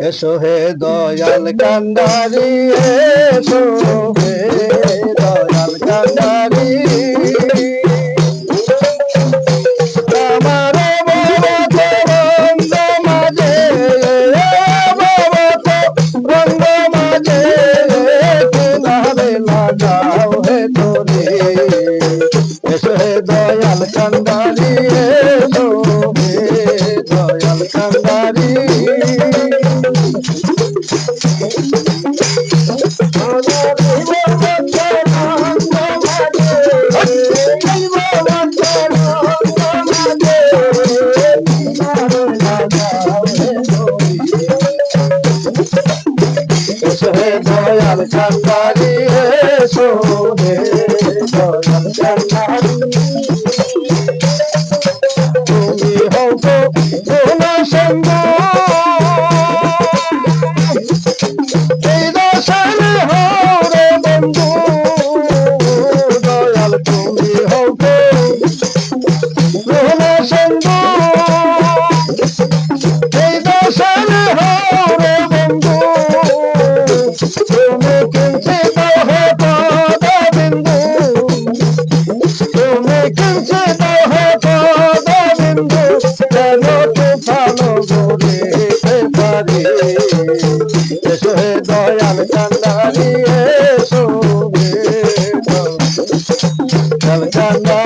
এসো হে দয়াল কান্দারি এসো হে দয়াল কান্দারি লাল ছাতারে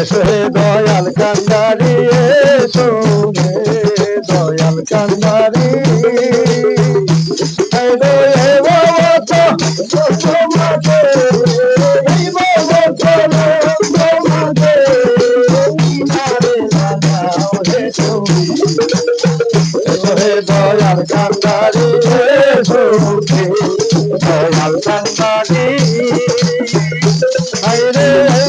এসো হে দয়াল কান্দারি, এসো হে দয়াল কান্দারি। দয়াল কান্দারি এসো হে দয়াল কান্দারি হায় রে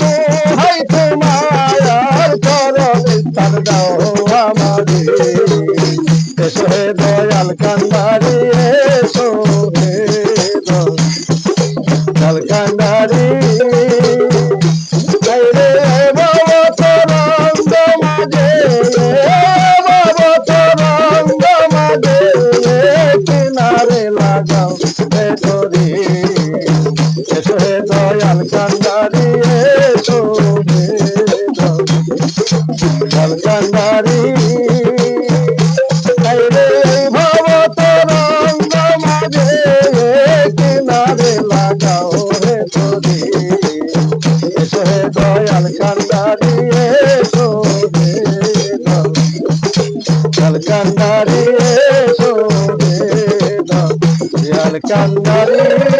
দোহাই তোমার চরণে তার দাও আমারে এসো হে দয়াল কান্দারে এসো। হে দয়াল কান্দারিয়ে গো হে দয়াল কান্দারিয়ে গো হে দয়াল কান্দারিয়ে